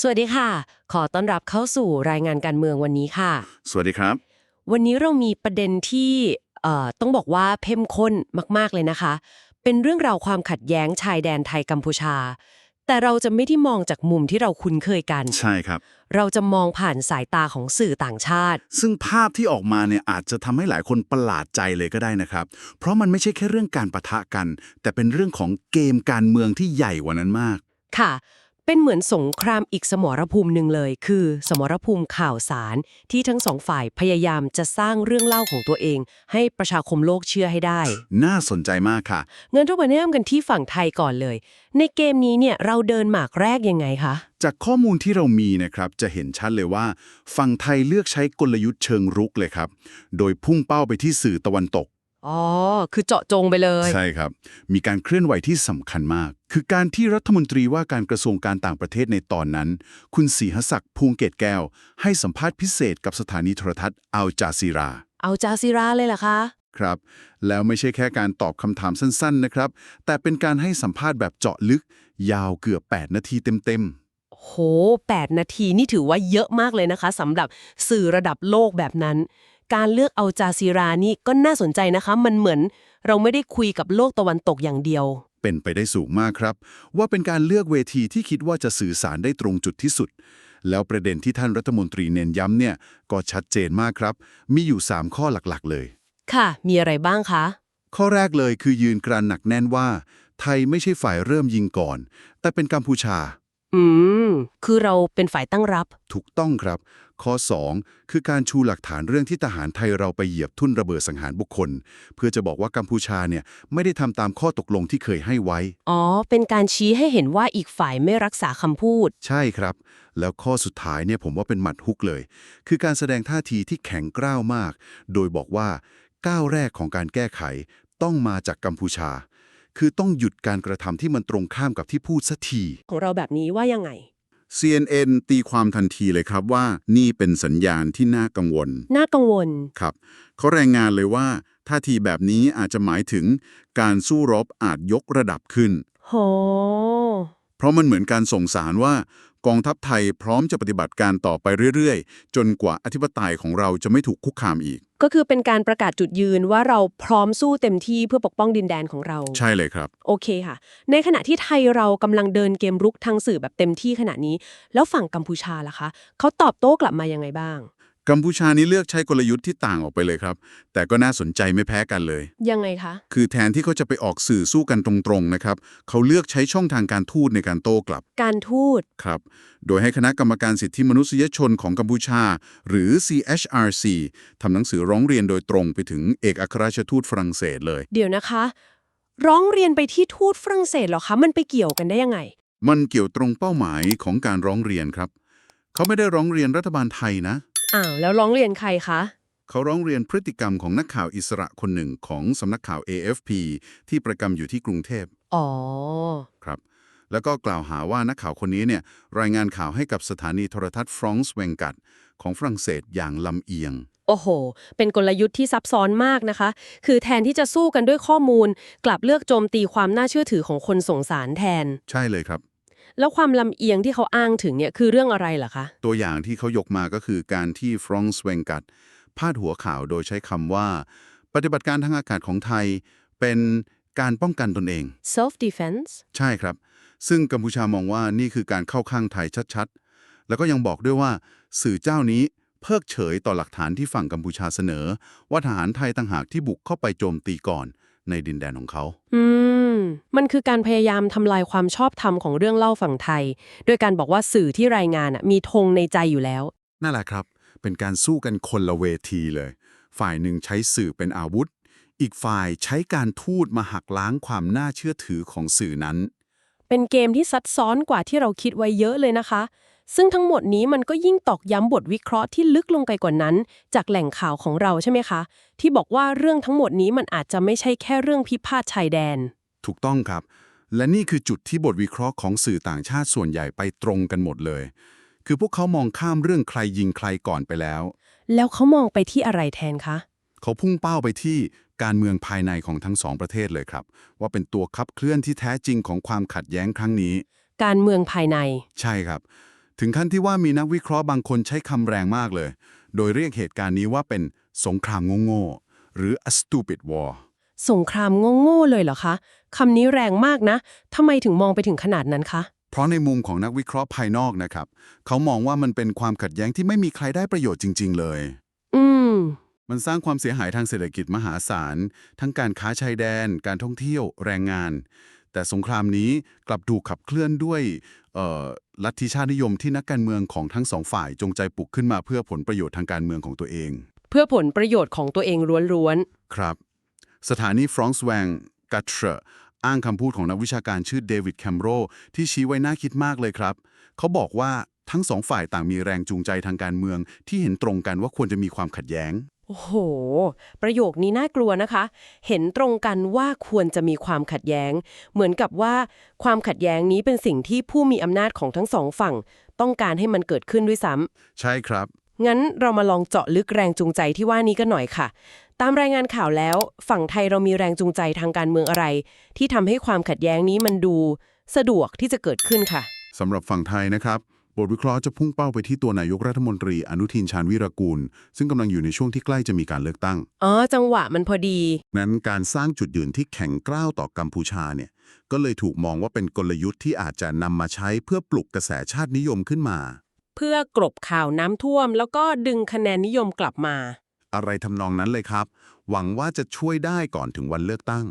สวัสดีค่ะ ขอต้อนรับเข้าสู่รายงานการเมืองวันนี้ค่ะ สวัสดีครับ วันนี้เรามีประเด็นที่เอ่อต้องบอกว่าเข้มข้นมาก ๆ เลยนะคะ เป็นเรื่องราวความขัดแย้งชายแดนไทยกัมพูชา แต่เราจะไม่ได้มองจากมุมที่เราคุ้นเคยกัน ใช่ครับ เราจะมองผ่านสายตาของสื่อต่างชาติ ซึ่งภาพที่ออกมาเนี่ยอาจจะทำให้หลายคนประหลาดใจเลยก็ได้นะครับ เพราะมันไม่ใช่แค่เรื่องการประทะกัน แต่เป็นเรื่องของเกมการเมืองที่ใหญ่กว่านั้นมาก ค่ะ เป็นเหมือนสงครามอีกสมรภูมิหนึ่งเลย คือ สมรภูมิข่าวสารที่ทั้งสองฝ่ายพยายามจะสร้างเรื่องเล่าของตัวเอง ให้ประชาคมโลกเชื่อให้ได้ น่าสนใจมากค่ะ เงินทุกวันเริ่มกันที่ฝั่งไทยก่อนเลย ในเกมนี้เนี่ยเราเดินหมากแรกยังไงคะ จากข้อมูลที่เรามีนะครับจะเห็นชัดเลยว่า ฝั่งไทยเลือกใช้กลยุทธ์เชิงรุกเลยครับ โดยพุ่งเป้าไปที่สื่อตะวันตก อ๋อ คือเจาะจงไปเลย ใช่ครับ มีการเคลื่อนไหวที่สำคัญมาก คือการที่รัฐมนตรีว่าการกระทรวงการต่างประเทศในตอนนั้น คุณศรีหศักดิ์ภูงเกตแก้ว ให้สัมภาษณ์พิเศษกับสถานีโทรทัศน์อัลจาซีรา เอาจาซิราเลยล่ะคะ ครับ แล้วไม่ใช่แค่การตอบคำถามสั้นๆนะครับ แต่เป็นการให้สัมภาษณ์แบบเจาะลึก ยาวเกือบ 8 นาทีเต็มโห 8 นาทีนี่ถือว่าเยอะมากเลยนะคะสำหรับสื่อระดับโลกแบบนั้น การเลือกเอาจาซิรานี่ก็น่าสนใจนะคะ มันเหมือนเราไม่ได้คุยกับโลกตะวันตกอย่างเดียวๆเป็นไปได้สูงมากครับ ว่าเป็นการเลือกเวทีที่คิดว่าจะสื่อสารได้ตรงจุดที่สุด แล้วประเด็นที่ท่านรัฐมนตรีเน้นย้ำเนี่ยก็ชัดเจนมากครับ มีอยู่ 3 ข้อหลักๆ เลย ค่ะ มีอะไรบ้างคะ ข้อแรกเลยคือยืนกรานหนักแน่นว่า ไทยไม่ใช่ฝ่ายเริ่มยิงก่อน แต่เป็นกัมพูชา อืม คือเราเป็นฝ่ายตั้งรับ ถูกต้องครับ ข้อ 2 คือการชูหลักฐานเรื่องที่ทหารไทยเราไปเหยียบทุ่นระเบิดสังหารบุคคล เพื่อจะบอกว่ากัมพูชาเนี่ยไม่ได้ทำตามข้อตกลงที่เคยให้ไว้ อ๋อ เป็นการชี้ให้เห็นว่าอีกฝ่ายไม่รักษาคำพูด ใช่ครับ แล้วข้อสุดท้ายเนี่ยผมว่าเป็นหมัดฮุกเลย คือการแสดงท่าทีที่แข็งกร้าวมาก โดยบอกว่าก้าวแรกของการแก้ไขต้องมาจากกัมพูชา คือต้องหยุดการกระทำที่มันตรงข้ามกับที่พูดสักที ของเราแบบนี้ว่ายังไง CNN ตีความทันทีเลยครับว่า นี่เป็นสัญญาณที่น่ากังวล น่ากังวล ครับเขารายงานเลยว่าท่าทีแบบนี้อาจจะหมายถึง การสู้รบอาจยกระดับขึ้น โห เพราะมันเหมือนการส่งสารว่า กองทัพไทยพร้อมจะปฏิบัติการต่อไปเรื่อยๆ จนกว่าอธิปไตยของเราจะไม่ถูกคุกคามอีก ก็คือเป็นการประกาศจุดยืนว่าเราพร้อมสู้เต็มที่เพื่อปกป้องดินแดนของเรา ใช่เลยครับ โอเคค่ะ ในขณะที่ไทยเรากำลังเดินเกมรุกทางสื่อแบบเต็มที่ขณะนี้ แล้วฝั่งกัมพูชาล่ะคะเขาตอบโต้กลับมายังไงบ้าง กัมพูชานี่เลือกใช้กลยุทธ์ที่ต่างออกไปเลยครับ แต่ก็น่าสนใจไม่แพ้กันเลย ยังไงคะ คือแทนที่เขาจะไปออกสื่อสู้กันตรงๆนะครับ เขาเลือกใช้ช่องทางการทูตในการโต้กลับ การทูตครับ โดยให้คณะกรรมการสิทธิมนุษยชนของกัมพูชา หรือ CHRC ทำหนังสือร้องเรียนโดยตรงไปถึงเอกอัครราชทูตฝรั่งเศสเลย เดี๋ยวนะคะ ร้องเรียนไปที่ทูตฝรั่งเศสเหรอคะ มันไปเกี่ยวกันได้ยังไง มันเกี่ยวตรงเป้าหมายของการร้องเรียนครับ เขาไม่ได้ร้องเรียนรัฐบาลไทยนะ อ้าวแล้วร้องเรียนใครคะ เขาร้องเรียนพฤติกรรมของนักข่าวอิสระคนหนึ่งของสำนักข่าว AFP ที่ประจำอยู่ที่กรุงเทพอ๋อ ครับ แล้วก็กล่าวหาว่านักข่าวคนนี้เนี่ยรายงานข่าวให้กับสถานีโทรทัศน์ฟรองซ์เวงกัดของฝรั่งเศสอย่างลำเอียง โอ้โห เป็นกลยุทธ์ที่ซับซ้อนมากนะคะ คือแทนที่จะสู้กันด้วยข้อมูล กลับเลือกโจมตีความน่าเชื่อถือของคนส่งสารแทน ใช่เลยครับ แล้วความลำเอียงที่เขาอ้างถึงเนี่ยคือเรื่องอะไรเหรอคะ ตัวอย่างที่เขายกมาก็คือการที่ฟรองซ์เวงกัดพาดหัวข่าวโดยใช้คำว่า ปฏิบัติการทางอากาศของไทย เป็นการป้องกันตนเอง self defense ใช่ครับ ซึ่งกัมพูชามองว่านี่คือการเข้าข้างไทยชัดๆ แล้วก็ยังบอกด้วยว่า สื่อเจ้านี้เพิกเฉยต่อหลักฐานที่ฝั่งกัมพูชาเสนอ ว่าทหารไทยต่างหากที่บุกเข้าไปโจมตีก่อนในดินแดนของเขา อืม มันคือการพยายามทำลายความชอบธรรมของเรื่องเล่าฝั่งไทยโดยการบอกว่าสื่อที่รายงานน่ะมีธงในใจอยู่แล้ว นั่นแหละครับ เป็นการสู้กันคนละเวทีเลย ฝ่ายหนึ่งใช้สื่อเป็นอาวุธ อีกฝ่ายใช้การทูตมาหักล้างความน่าเชื่อถือของสื่อนั้น เป็นเกมที่ซับซ้อนกว่าที่เราคิดไว้เยอะเลยนะคะ ซึ่งทั้งหมดนี้มันก็ยิ่งตอกย้ำบทวิเคราะห์ที่ลึกลงไปกว่านั้น จากแหล่งข่าวของเราใช่ไหมคะ ที่บอกว่าเรื่องทั้งหมดนี้มันอาจจะไม่ใช่แค่เรื่องพิพาทชายแดน ถูกต้องครับ และนี่คือจุดที่บทวิเคราะห์ของสื่อต่างชาติส่วนใหญ่ไปตรงกันหมดเลย คือพวกเขามองข้ามเรื่องใครยิงใครก่อนไปแล้ว แล้วเขามองไปที่อะไรแทนคะ เขาพุ่งเป้าไปที่การเมืองภายในของทั้งสองประเทศเลยครับ ว่าเป็นตัวขับเคลื่อนที่แท้จริงของความขัดแย้งครั้งนี้ การเมืองภายใน ใช่ครับ ถึงขั้นที่ว่ามีนักวิเคราะห์บางคนใช้คำแรงมากเลย โดยเรียกเหตุการณ์นี้ว่าเป็นสงครามโง่ๆหรือ a stupid war สงครามโง่ๆเลยเหรอคะคำนี้แรงมากนะทำไมถึงมองไปถึงขนาดนั้นคะ เพราะในมุมของนักวิเคราะห์ภายนอกนะครับ เขามองว่ามันเป็นความขัดแย้งที่ไม่มีใครได้ประโยชน์จริง ๆ เลย อืม มันสร้างความเสียหายทางเศรษฐกิจมหาศาล ทั้งการค้าชายแดน การท่องเที่ยว แรงงาน แต่สงครามนี้กลับถูกขับเคลื่อนด้วยเอ่อลัทธิชาตินิยมที่นักการเมืองของทั้งสองฝ่ายจงใจปลุกขึ้นมาเพื่อผลประโยชน์ทางการเมืองของตัวเอง เพื่อผลประโยชน์ของตัวเองล้วนครับ สถานีฟรองซ์แวงกัตเทรอ้างคำพูดของนักวิชาการชื่อเดวิดแคมโรที่ชี้ไว้น่าคิดมากเลยครับ เขาบอกว่าทั้งสองฝ่ายต่างมีแรงจูงใจทางการเมือง ที่เห็นตรงกันว่าควรจะมีความขัดแย้งๆโอ้โห ประโยคนี้น่ากลัวนะคะ เห็นตรงกันว่าควรจะมีความขัดแย้ง เหมือนกับว่าความขัดแย้งนี้เป็นสิ่งที่ผู้มีอำนาจของทั้งสองฝั่ง ต้องการให้มันเกิดขึ้นด้วยซ้ำใช่ครับ งั้นเรามาลองเจาะลึกแรงจูงใจที่ว่านี้กันหน่อยค่ะ ตามรายงานข่าวแล้ว ฝั่งไทยเรามีแรงจูงใจทางการเมืองอะไร ที่ทำให้ความขัดแย้งนี้มันดูสะดวกที่จะเกิดขึ้นค่ะสำหรับฝั่งไทยนะครับ บทวิเคราะห์จะพุ่งเป้าไปที่ตัวนายกรัฐมนตรีอนุทินชาญวิรากูล ซึ่งกำลังอยู่ในช่วงที่ใกล้จะมีการเลือกตั้ง อ๋อ จังหวะมันพอดี นั้นการสร้างจุดยืนที่แข็งกร้าวต่อกัมพูชาเนี่ยก็เลยถูกมองว่าเป็นกลยุทธ์ที่อาจจะนำมาใช้เพื่อปลุกกระแสชาตินิยมขึ้นมา เพื่อกลบข่าวน้ำท่วม แล้วก็ดึงคะแนนนิยมกลับมา อะไรทำนองนั้นเลยครับ หวังว่าจะช่วยได้ก่อนถึงวันเลือกตั้ง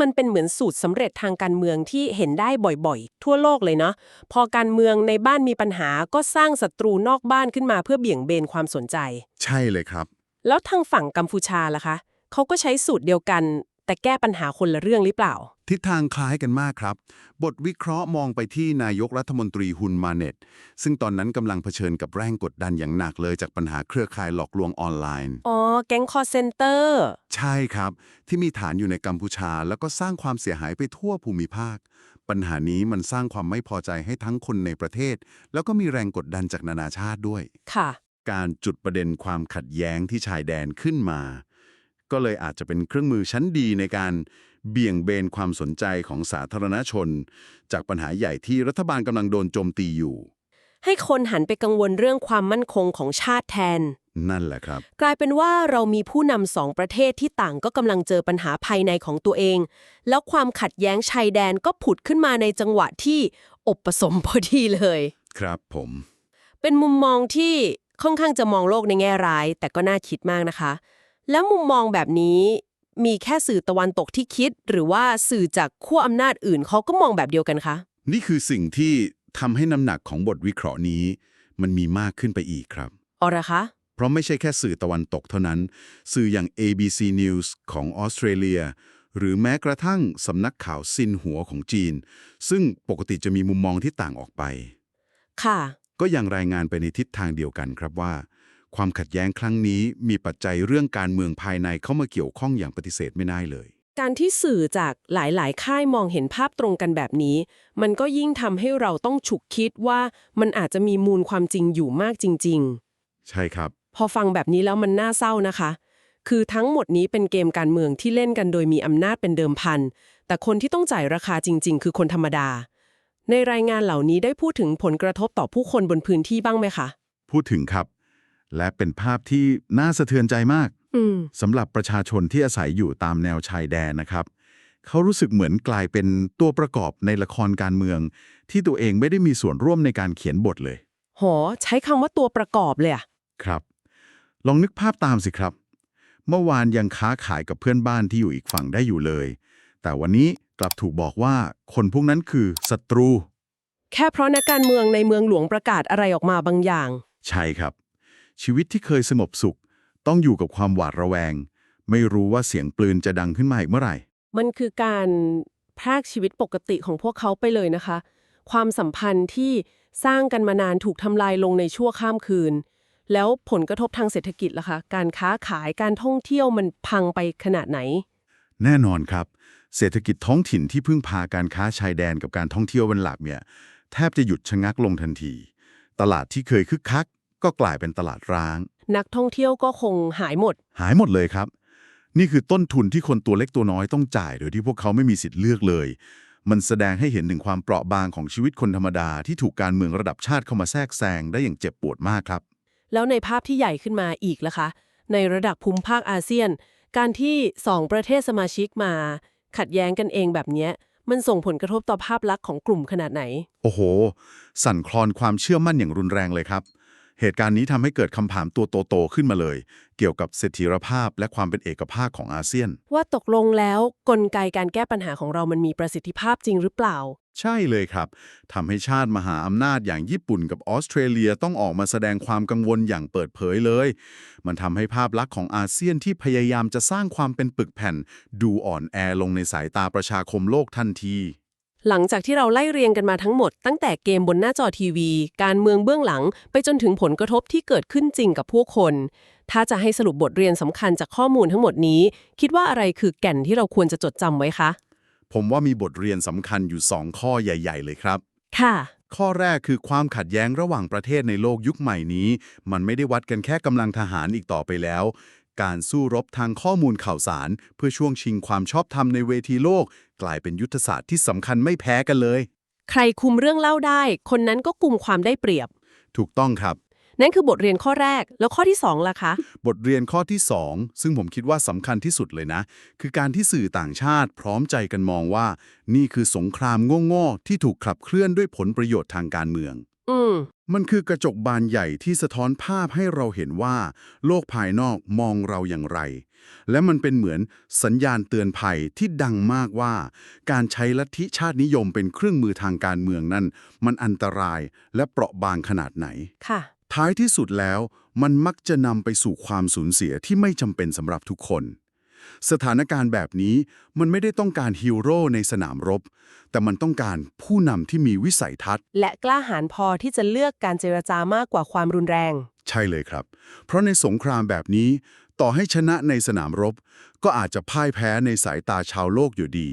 มันเป็นเหมือนสูตรสำเร็จทางการเมืองที่เห็นได้บ่อยๆ ทั่วโลกเลยเนาะพอการเมืองในบ้านมีปัญหาก็สร้างศัตรูนอกบ้านขึ้นมาเพื่อเบี่ยงเบนความสนใจ ใช่เลยครับ แล้วทางฝั่งกัมพูชาล่ะคะเขาก็ใช้สูตรเดียวกัน แต่แก้ปัญหาคนละเรื่องหรือเปล่า ทิศทางคล้ายกันมากครับ บทวิเคราะห์มองไปที่นายกรัฐมนตรีฮุนมาเน็ตซึ่งตอนนั้นกำลังเผชิญกับแรงกดดันอย่างหนักเลยจากปัญหาเครือข่ายหลอกลวงออนไลน์ อ๋อ แก๊งคอเซนเตอร์ ใช่ครับ ที่มีฐานอยู่ในกัมพูชา แล้วก็สร้างความเสียหายไปทั่วภูมิภาค ปัญหานี้มันสร้างความไม่พอใจให้ทั้งคนในประเทศ แล้วก็มีแรงกดดันจากนานาชาติด้วย ค่ะ การจุดประเด็นความขัดแย้งที่ชายแดนขึ้นมา ก็เลยอาจจะเป็นเครื่องมือชั้นดีในการเบี่ยงเบนความสนใจของสาธารณชน จากปัญหาใหญ่ที่รัฐบาลกำลังโดนโจมตีอยู่ ให้คนหันไปกังวลเรื่องความมั่นคงของชาติแทน นั่นแหละครับ กลายเป็นว่าเรามีผู้นำสองประเทศที่ต่างก็กำลังเจอปัญหาภายในของตัวเอง แล้วความขัดแย้งชายแดนก็ผุดขึ้นมาในจังหวะที่อบผสมพอดีเลย ครับผม เป็นมุมมองที่ค่อนข้างจะมองโลกในแง่ร้าย แต่ก็น่าคิดมากนะคะ แล้วมุมมองแบบนี้ มีแค่สื่อตะวันตกที่คิด หรือว่าสื่อจากขั้วอำนาจอื่นเขาก็มองแบบเดียวกันคะ นี่คือสิ่งที่ทำให้น้ำหนักของบทวิเคราะห์นี้ มันมีมากขึ้นไปอีกครับอ๋อเหรอคะเพราะไม่ใช่แค่สื่อตะวันตกเท่านั้น สื่ออย่าง ABC News ของออสเตรเลีย หรือแม้กระทั่งสำนักข่าวซินหัวของจีน ซึ่งปกติจะมีมุมมองที่ต่างออกไป ค่ะ ก็ยังรายงานไปในทิศทางเดียวกันครับว่า ความขัดแย้งครั้งนี้มีปัจจัยเรื่องการเมืองภายในเข้ามาเกี่ยวข้องอย่างปฏิเสธไม่ได้เลย การที่สื่อจากหลาย ๆ ค่ายมองเห็นภาพตรงกันแบบนี้ มันก็ยิ่งทำให้เราต้องฉุกคิดว่ามันอาจจะมีมูลความจริงอยู่มากจริง ๆ ใช่ครับ พอฟังแบบนี้แล้วมันน่าเศร้านะคะ คือทั้งหมดนี้เป็นเกมการเมืองที่เล่นกันโดยมีอำนาจเป็นเดิมพัน แต่คนที่ต้องจ่ายราคาจริง ๆ คือคนธรรมดา ในรายงานเหล่านี้ได้พูดถึงผลกระทบต่อผู้คนบนพื้นที่บ้างไหมคะ พูดถึงครับ และเป็นภาพที่น่าสะเทือนใจมากอืมสำหรับประชาชนที่อาศัยอยู่ตามแนวชายแดนนะครับ เขารู้สึกเหมือนกลายเป็นตัวประกอบในละครการเมือง ที่ตัวเองไม่ได้มีส่วนร่วมในการเขียนบทเลยหอใช้คำว่าตัวประกอบเลยอะครับ ลองนึกภาพตามสิครับ เมื่อวานยังค้าขายกับเพื่อนบ้านที่อยู่อีกฝั่งได้อยู่เลย แต่วันนี้กลับถูกบอกว่าคนพวกนั้นคือศัตรู แค่เพราะนักการเมืองในเมืองหลวงประกาศอะไรออกมาบางอย่าง ใช่ครับ ชีวิตที่เคยสงบสุข ต้องอยู่กับความหวาดระแวง ไม่รู้ว่าเสียงปืนจะดังขึ้นมาอีกเมื่อไหร่ มันคือการพรากชีวิตปกติของพวกเขาไปเลยนะคะ ความสัมพันธ์ที่สร้างกันมานานถูกทำลายลงในชั่วข้ามคืน แล้วผลกระทบทางเศรษฐกิจล่ะคะการค้าขายการท่องเที่ยวมันพังไปขนาดไหน แน่นอนครับ เศรษฐกิจท้องถิ่นที่พึ่งพาการค้าชายแดนกับการท่องเที่ยวเป็นหลักเนี่ยแทบจะหยุดชะงักลงทันที ตลาดที่เคยคึกคัก ก็กลายเป็นตลาดร้าง นักท่องเที่ยวก็คงหายหมด หายหมดเลยครับ นี่คือต้นทุนที่คนตัวเล็กตัวน้อยต้องจ่าย โดยที่พวกเขาไม่มีสิทธิ์เลือกเลย มันแสดงให้เห็นถึงความเปราะบางของชีวิตคนธรรมดาที่ถูกการเมืองระดับชาติเข้ามาแทรกแซงได้อย่างเจ็บปวดมากครับ แล้วในภาพที่ใหญ่ขึ้นมาอีกล่ะคะ ในระดับภูมิภาคอาเซียน การที่สองประเทศสมาชิกมา ขัดแย้งกันเองแบบเนี้ยมันส่งผลกระทบต่อภาพลักษณ์ของกลุ่มขนาดไหน โอ้โห สั่นคลอนความเชื่อมั่นอย่างรุนแรงเลยครับ เหตุการณ์นี้ทำให้เกิดคำถามตัวโตๆขึ้นมาเลย เกี่ยวกับเสถียรภาพและความเป็นเอกภาพของอาเซียน ว่าตกลงแล้วกลไกการแก้ปัญหาของเรามันมีประสิทธิภาพจริงหรือเปล่า ใช่เลยครับทำให้ชาติมหาอำนาจอย่างญี่ปุ่นกับออสเตรเลียต้องออกมาแสดงความกังวลอย่างเปิดเผยเลย มันทำให้ภาพลักษณ์ของอาเซียนที่พยายามจะสร้างความเป็นปึกแผ่น ดูอ่อนแอลงในสายตาประชาคมโลกทันที หลังจากที่เราไล่เรียงกันมาทั้งหมดตั้งแต่เกมบนหน้าจอทีวี การเมืองเบื้องหลัง ไปจนถึงผลกระทบที่เกิดขึ้นจริงกับผู้คน ถ้าจะให้สรุปบทเรียนสำคัญจากข้อมูลทั้งหมดนี้ คิดว่าอะไรคือแก่นที่เราควรจะจดจำไว้คะ ผมว่ามีบทเรียนสำคัญอยู่ 2 ข้อใหญ่ ๆ เลยครับ ค่ะ ข้อแรกคือความขัดแย้งระหว่างประเทศในโลกยุคใหม่นี้ มันไม่ได้วัดกันแค่กำลังทหารอีกต่อไปแล้ว การสู้รบทางข้อมูลข่าวสาร เพื่อช่วงชิงความชอบธรรมในเวทีโลก กลายเป็นยุทธศาสตร์ที่สำคัญไม่แพ้กันเลย ใครคุมเรื่องเล่าได้ คนนั้นก็กลุ่มความได้เปรียบ ถูกต้องครับ นั่นคือบทเรียนข้อแรกแล้วข้อที่สองล่ะคะ บทเรียนข้อที่ 2 ซึ่งผมคิดว่าสำคัญที่สุดเลยนะ คือการที่สื่อต่างชาติพร้อมใจกันมองว่า นี่คือสงครามโง่ๆที่ถูกขับเคลื่อนด้วยผลประโยชน์ทางการเมือง อืม มันคือกระจกบานใหญ่ที่สะท้อนภาพให้เราเห็นว่า โลกภายนอกมองเราอย่างไร และมันเป็นเหมือนสัญญาณเตือนภัยที่ดังมากว่า การใช้ลัทธิชาตินิยมเป็นเครื่องมือทางการเมืองนั้น มันอันตรายและเปราะบางขนาดไหน ค่ะ ท้ายที่สุดแล้ว มันมักจะนำไปสู่ความสูญเสียที่ไม่จำเป็นสำหรับทุกคน สถานการณ์แบบนี้มันไม่ได้ต้องการฮีโร่ในสนามรบ แต่มันต้องการผู้นำที่มีวิสัยทัศน์ และกล้าหาญพอที่จะเลือกการเจรจามากกว่าความรุนแรง ใช่เลยครับ เพราะในสงครามแบบนี้ ต่อให้ชนะในสนามรบ ก็อาจจะพ่ายแพ้ในสายตาชาวโลกอยู่ดี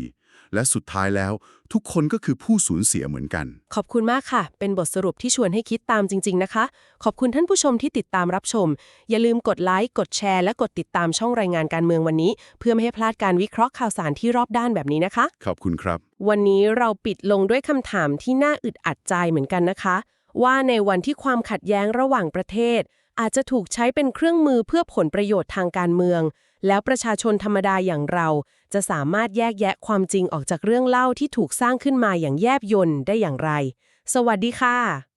และสุดท้ายแล้วทุกคนก็คือผู้สูญเสียเหมือนกัน ขอบคุณมากค่ะ เป็นบทสรุปที่ชวนให้คิดตามจริง ๆ นะคะ ขอบคุณท่านผู้ชมที่ติดตามรับชม อย่าลืมกดไลค์ กดแชร์ และกดติดตามช่องรายงานการเมืองวันนี้ เพื่อไม่ให้พลาดการวิเคราะห์ข่าวสารที่รอบด้านแบบนี้นะคะ ขอบคุณครับ วันนี้เราปิดลงด้วยคำถามที่น่าอึดอัดใจเหมือนกันนะคะ ว่าในวันที่ความขัดแย้งระหว่างประเทศ อาจจะถูกใช้เป็นเครื่องมือเพื่อผลประโยชน์ทางการเมือง แล้วประชาชนธรรมดาอย่างเรา จะสามารถแยกแยะความจริงออกจากเรื่องเล่าที่ถูกสร้างขึ้นมาอย่างแยบยลได้อย่างไร สวัสดีค่ะ